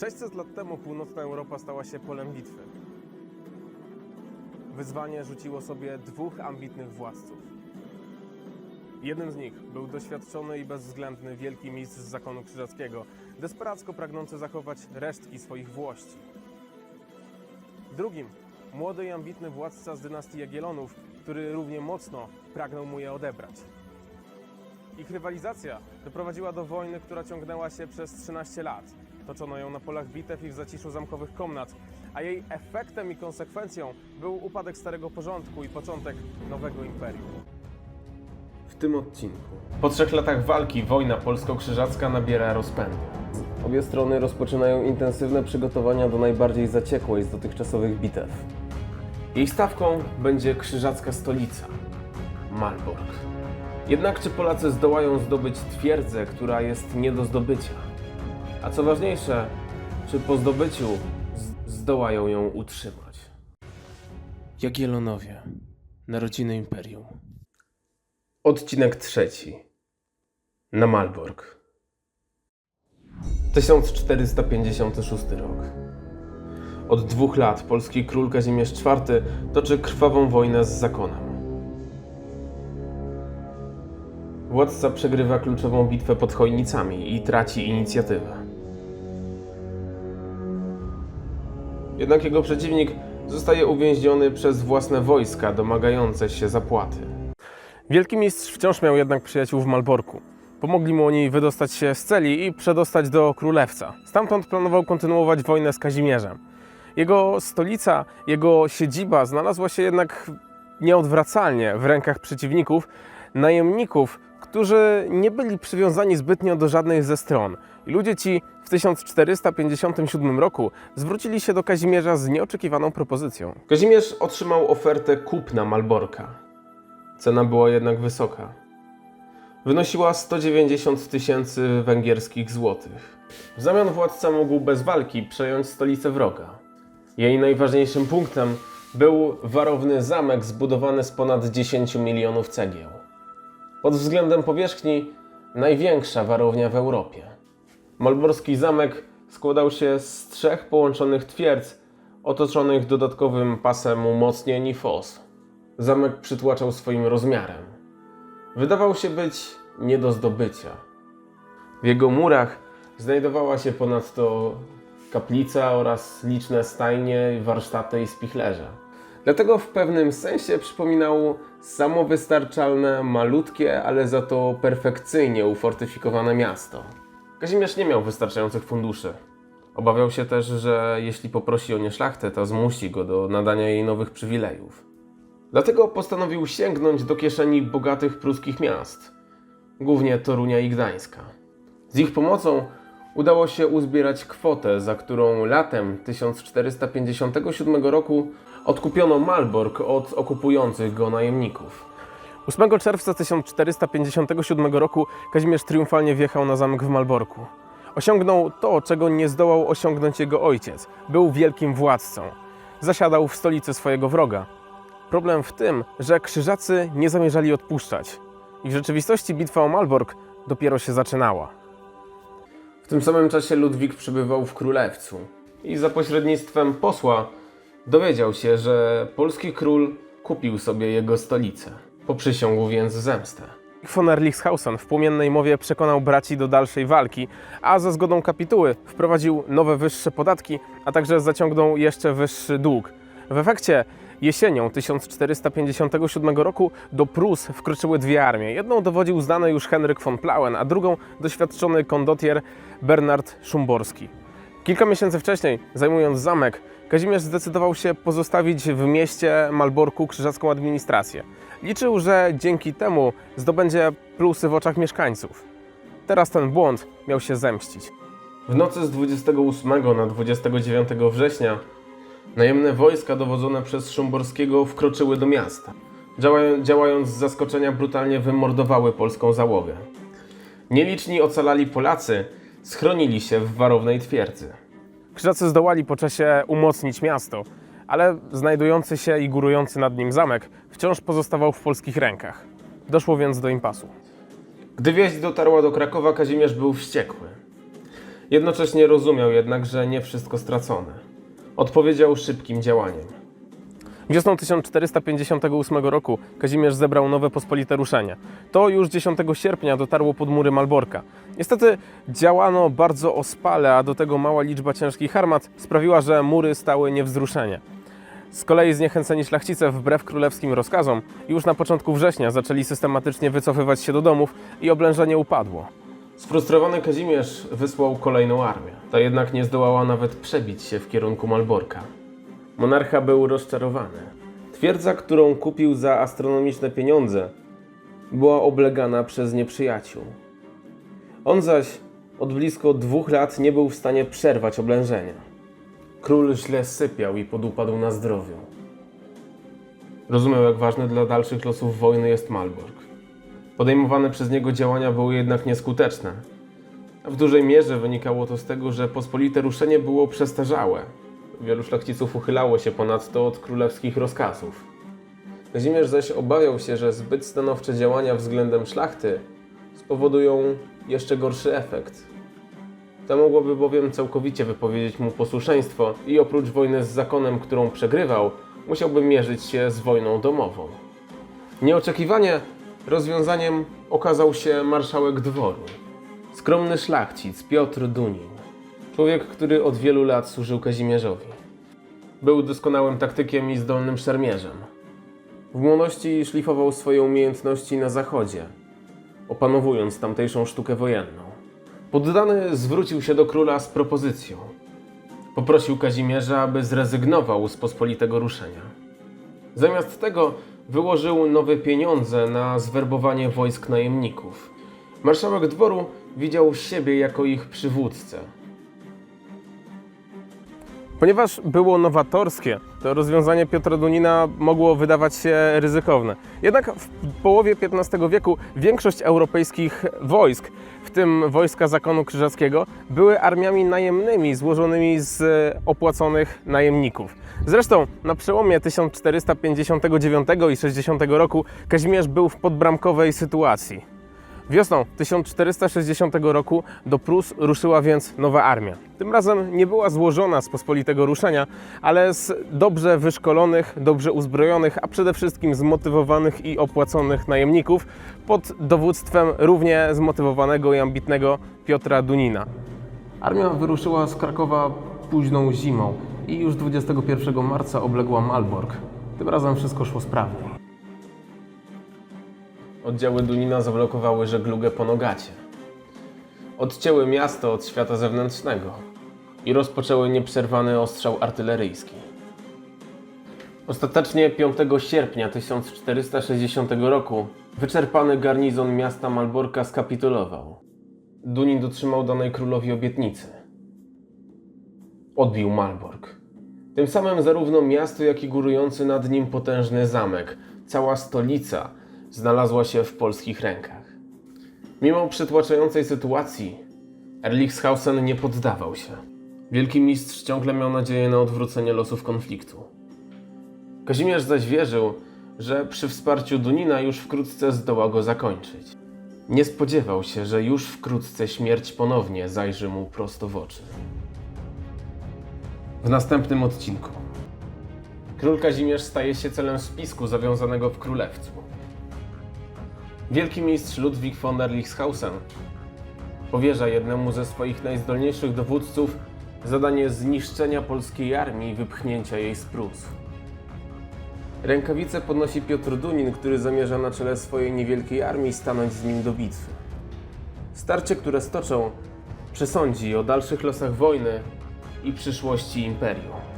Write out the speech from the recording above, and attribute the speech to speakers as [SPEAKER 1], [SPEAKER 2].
[SPEAKER 1] Sześćset lat temu północna Europa stała się polem bitwy. Wyzwanie rzuciło sobie dwóch ambitnych władców. Jednym z nich był doświadczony i bezwzględny wielki mistrz zakonu krzyżackiego, desperacko pragnący zachować resztki swoich włości. Drugim młody i ambitny władca z dynastii Jagiellonów, który równie mocno pragnął mu je odebrać. Ich rywalizacja doprowadziła do wojny, która ciągnęła się przez 13 lat. Toczono ją na polach bitew i w zaciszu zamkowych komnat, a jej efektem i konsekwencją był upadek starego porządku i początek nowego imperium. W tym odcinku. Po trzech latach walki wojna polsko-krzyżacka nabiera rozpędu. Obie strony rozpoczynają intensywne przygotowania do najbardziej zaciekłej z dotychczasowych bitew. Jej stawką będzie krzyżacka stolica Malbork. Jednak czy Polacy zdołają zdobyć twierdzę, która jest nie do zdobycia? A co ważniejsze, czy po zdobyciu zdołają ją utrzymać? Jagiellonowie, narodziny imperium. Odcinek trzeci. Na Malbork. 1456 rok. Od dwóch lat polski król Kazimierz IV toczy krwawą wojnę z zakonem. Władca przegrywa kluczową bitwę pod Chojnicami i traci inicjatywę. Jednak jego przeciwnik zostaje uwięziony przez własne wojska domagające się zapłaty. Wielki mistrz wciąż miał jednak przyjaciół w Malborku. Pomogli mu oni wydostać się z celi i przedostać do królewca. Stamtąd planował kontynuować wojnę z Kazimierzem. Jego stolica, jego siedziba znalazła się jednak nieodwracalnie w rękach przeciwników, najemników, którzy nie byli przywiązani zbytnio do żadnej ze stron. Ludzie ci w 1457 roku zwrócili się do Kazimierza z nieoczekiwaną propozycją. Kazimierz otrzymał ofertę kupna Malborka. Cena była jednak wysoka. Wynosiła 190 tysięcy węgierskich złotych. W zamian władca mógł bez walki przejąć stolicę wroga. Jej najważniejszym punktem był warowny zamek zbudowany z ponad 10 milionów cegieł. Pod względem powierzchni największa warownia w Europie. Malborski zamek składał się z trzech połączonych twierdz otoczonych dodatkowym pasem umocnień i fos. Zamek przytłaczał swoim rozmiarem. Wydawał się być nie do zdobycia. W jego murach znajdowała się ponadto kaplica oraz liczne stajnie, warsztaty i spichlerze. Dlatego w pewnym sensie przypominał samowystarczalne, malutkie, ale za to perfekcyjnie ufortyfikowane miasto. Kazimierz nie miał wystarczających funduszy. Obawiał się też, że jeśli poprosi o nie szlachtę, to zmusi go do nadania jej nowych przywilejów. Dlatego postanowił sięgnąć do kieszeni bogatych pruskich miast, głównie Torunia i Gdańska. Z ich pomocą udało się uzbierać kwotę, za którą latem 1457 roku odkupiono Malbork od okupujących go najemników. 8 czerwca 1457 roku Kazimierz triumfalnie wjechał na zamek w Malborku. Osiągnął to, czego nie zdołał osiągnąć jego ojciec. Był wielkim władcą. Zasiadał w stolicy swojego wroga. Problem w tym, że krzyżacy nie zamierzali odpuszczać. I w rzeczywistości bitwa o Malbork dopiero się zaczynała. W tym samym czasie Ludwik przebywał w królewcu i za pośrednictwem posła dowiedział się, że polski król kupił sobie jego stolicę. Poprzysiągł więc zemstę. Von Erlichshausen w płomiennej mowie przekonał braci do dalszej walki, a za zgodą kapituły wprowadził nowe wyższe podatki, a także zaciągnął jeszcze wyższy dług. W efekcie jesienią 1457 roku do Prus wkroczyły dwie armie. Jedną dowodził znany już Henryk von Plauen, a drugą doświadczony kondotier Bernard Szumborski. Kilka miesięcy wcześniej, zajmując zamek, Kazimierz zdecydował się pozostawić w mieście Malborku krzyżacką administrację. Liczył, że dzięki temu zdobędzie plusy w oczach mieszkańców. Teraz ten błąd miał się zemścić. W nocy z 28 na 29 września najemne wojska dowodzone przez Szumborskiego wkroczyły do miasta. Działają- Działając z zaskoczenia brutalnie wymordowały polską załogę. Nieliczni ocalali Polacy schronili się w warownej twierdzy. Krzyżacy zdołali po czasie umocnić miasto, ale znajdujący się i górujący nad nim zamek wciąż pozostawał w polskich rękach. Doszło więc do impasu. Gdy wieść dotarła do Krakowa, Kazimierz był wściekły. Jednocześnie rozumiał jednak, że nie wszystko stracone. Odpowiedział szybkim działaniem. Wiosną 1458 roku Kazimierz zebrał nowe pospolite ruszenie. To już 10 sierpnia dotarło pod mury Malborka. Niestety działano bardzo ospale, a do tego mała liczba ciężkich armat sprawiła, że mury stały niewzruszenie. Z kolei zniechęceni szlachcice wbrew królewskim rozkazom już na początku września zaczęli systematycznie wycofywać się do domów i oblężenie upadło. Sfrustrowany Kazimierz wysłał kolejną armię. Ta jednak nie zdołała nawet przebić się w kierunku Malborka. Monarcha był rozczarowany. Twierdza, którą kupił za astronomiczne pieniądze, była oblegana przez nieprzyjaciół. On zaś od blisko dwóch lat nie był w stanie przerwać oblężenia. Król źle sypiał i podupadł na zdrowiu. Rozumiał, jak ważny dla dalszych losów wojny jest Malbork. Podejmowane przez niego działania były jednak nieskuteczne. W dużej mierze wynikało to z tego, że pospolite ruszenie było przestarzałe. Wielu szlachciców uchylało się ponadto od królewskich rozkazów. Kazimierz zaś obawiał się, że zbyt stanowcze działania względem szlachty spowodują jeszcze gorszy efekt. Ta mogłaby bowiem całkowicie wypowiedzieć mu posłuszeństwo i oprócz wojny z zakonem, którą przegrywał, musiałby mierzyć się z wojną domową. Nieoczekiwanie rozwiązaniem okazał się marszałek dworu. Skromny szlachcic Piotr Dunin. Człowiek, który od wielu lat służył Kazimierzowi. Był doskonałym taktykiem i zdolnym szermierzem. W młodości szlifował swoje umiejętności na zachodzie, opanowując tamtejszą sztukę wojenną. Poddany zwrócił się do króla z propozycją. Poprosił Kazimierza, aby zrezygnował z pospolitego ruszenia. Zamiast tego wyłożył nowe pieniądze na zwerbowanie wojsk najemników. Marszałek dworu widział siebie jako ich przywódcę. Ponieważ było nowatorskie, to rozwiązanie Piotra Dunina mogło wydawać się ryzykowne. Jednak w połowie XV wieku większość europejskich wojsk, w tym wojska zakonu krzyżackiego, były armiami najemnymi złożonymi z opłaconych najemników. Zresztą na przełomie 1459 i 60 roku Kazimierz był w podbramkowej sytuacji. Wiosną 1460 roku do Prus ruszyła więc nowa armia. Tym razem nie była złożona z pospolitego ruszenia, ale z dobrze wyszkolonych, dobrze uzbrojonych, a przede wszystkim zmotywowanych i opłaconych najemników pod dowództwem równie zmotywowanego i ambitnego Piotra Dunina. Armia wyruszyła z Krakowa późną zimą i już 21 marca obległa Malbork. Tym razem wszystko szło sprawnie. Oddziały Dunina zablokowały żeglugę po Nogacie. Odcięły miasto od świata zewnętrznego i rozpoczęły nieprzerwany ostrzał artyleryjski. Ostatecznie 5 sierpnia 1460 roku wyczerpany garnizon miasta Malborka skapitulował. Dunin dotrzymał danej królowi obietnicy. Odbił Malbork. Tym samym zarówno miasto, jak i górujący nad nim potężny zamek, cała stolica znalazła się w polskich rękach. Mimo przytłaczającej sytuacji, Erlichshausen nie poddawał się. Wielki mistrz ciągle miał nadzieję na odwrócenie losów konfliktu. Kazimierz zaś wierzył, że przy wsparciu Dunina już wkrótce zdoła go zakończyć. Nie spodziewał się, że już wkrótce śmierć ponownie zajrzy mu prosto w oczy. W następnym odcinku. Król Kazimierz staje się celem spisku zawiązanego w królewcu. Wielki mistrz Ludwik von Erlichshausen powierza jednemu ze swoich najzdolniejszych dowódców zadanie zniszczenia polskiej armii i wypchnięcia jej z Prus. Rękawice podnosi Piotr Dunin, który zamierza na czele swojej niewielkiej armii stanąć z nim do bitwy. Starcie, które stoczą, przesądzi o dalszych losach wojny i przyszłości imperium.